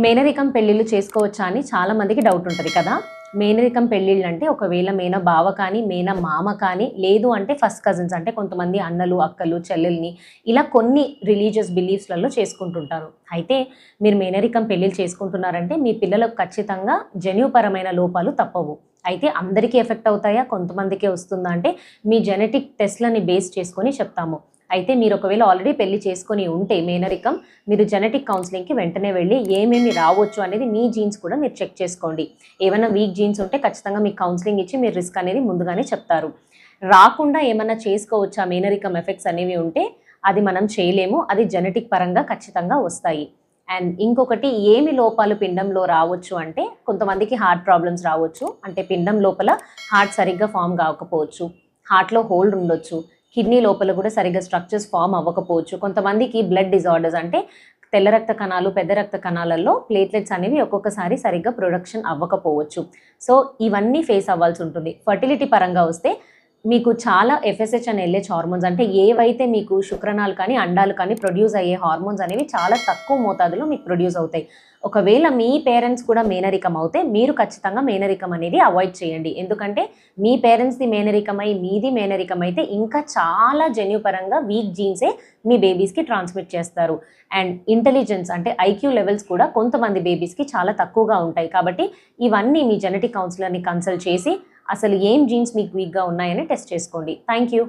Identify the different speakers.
Speaker 1: మేనరికం పెళ్ళిళ్ళు చేసుకోవచ్చా అని చాలా మందికి డౌట్ ఉంటుంది కదా. మేనరికం పెళ్ళిళ్ళు అంటే ఒకవేళ మేన బావ కానీ మేన మామ కానీ లేదు అంటే ఫస్ట్ కజిన్స్ అంటే కొంతమంది అన్నలు అక్కలు చెల్లెల్ని ఇలా కొన్ని రిలీజియస్ బిలీఫ్స్లలో చేసుకుంటుంటారు. అయితే మీరు మేనరికం పెళ్ళిళ్ళు చేసుకుంటున్నారంటే మీ పిల్లలకు ఖచ్చితంగా జన్యుపరమైన లోపాలు తప్పవు. అయితే అందరికీ ఎఫెక్ట్ అవుతాయా? కొంతమందికే వస్తుందా? అంటే మీ జెనెటిక్ టెస్ట్లని బేస్ చేసుకొని చెప్తాము. అయితే మీరు ఒకవేళ ఆల్రెడీ పెళ్ళి చేసుకొని ఉంటే మేనరికం మీరు జెనెటిక్ కౌన్సిలింగ్కి వెంటనే వెళ్ళి ఏమేమి రావచ్చు అనేది మీ జీన్స్ కూడా మీరు చెక్ చేసుకోండి. ఏమైనా వీక్ జీన్స్ ఉంటే ఖచ్చితంగా మీకు కౌన్సిలింగ్ ఇచ్చి మీరు రిస్క్ అనేది ముందుగానే చెప్తారు. రాకుండా ఏమైనా చేసుకోవచ్చా? మేనరికం ఎఫెక్ట్స్ అనేవి ఉంటే అది మనం చేయలేము అది జెనెటిక్ పరంగా ఖచ్చితంగా వస్తాయి. అండ్ ఇంకొకటి ఏమి లోపాలు పిండంలో రావచ్చు అంటే కొంతమందికి హార్ట్ ప్రాబ్లమ్స్ రావచ్చు. అంటే పిండం లోపల హార్ట్ సరిగ్గా ఫామ్ కాకపోవచ్చు. హార్ట్లో హోల్డ్ ఉండొచ్చు. కిడ్నీ లోపల కూడా సరిగ్గా స్ట్రక్చర్స్ ఫామ్ అవ్వకపోవచ్చు. కొంతమందికి బ్లడ్ డిజార్డర్స్ అంటే తెల్ల రక్త కణాలు పెద్ద రక్త కణాలలో ప్లేట్లెట్స్ అనేవి ఒక్కొక్కసారి సరిగ్గా ప్రొడక్షన్ అవ్వకపోవచ్చు. సో ఇవన్నీ ఫేస్ అవ్వాల్సి ఉంటుంది. ఫర్టిలిటీ పరంగా వస్తే మీకు చాలా ఎఫ్ఎస్హెచ్ అని ఎల్హెచ్ హార్మోన్స్ అంటే ఏవైతే మీకు శుక్రనాలు కానీ అండాలు కానీ ప్రొడ్యూస్ అయ్యే హార్మోన్స్ అనేవి చాలా తక్కువ మోతాదులో మీకు ప్రొడ్యూస్ అవుతాయి. ఒకవేళ మీ పేరెంట్స్ కూడా మేనరికం అవుతే మీరు ఖచ్చితంగా మేనరికం అనేది అవాయిడ్ చేయండి. ఎందుకంటే మీ పేరెంట్స్ది మేనరికమై మీది మేనరికం అయితే ఇంకా చాలా జన్యుపరంగా వీక్ జీన్సే మీ బేబీస్కి ట్రాన్స్మిట్ చేస్తారు. అండ్ ఇంటెలిజెన్స్ అంటే ఐక్యూ లెవెల్స్ కూడా కొంతమంది బేబీస్కి చాలా తక్కువగా ఉంటాయి. కాబట్టి ఇవన్నీ మీ జెనెటిక్ కౌన్సిలర్ని కన్సల్ట్ చేసి అసలు ఏం జీన్స్ మీకు వీక్గా ఉన్నాయని టెస్ట్ చేసుకోండి. Thank you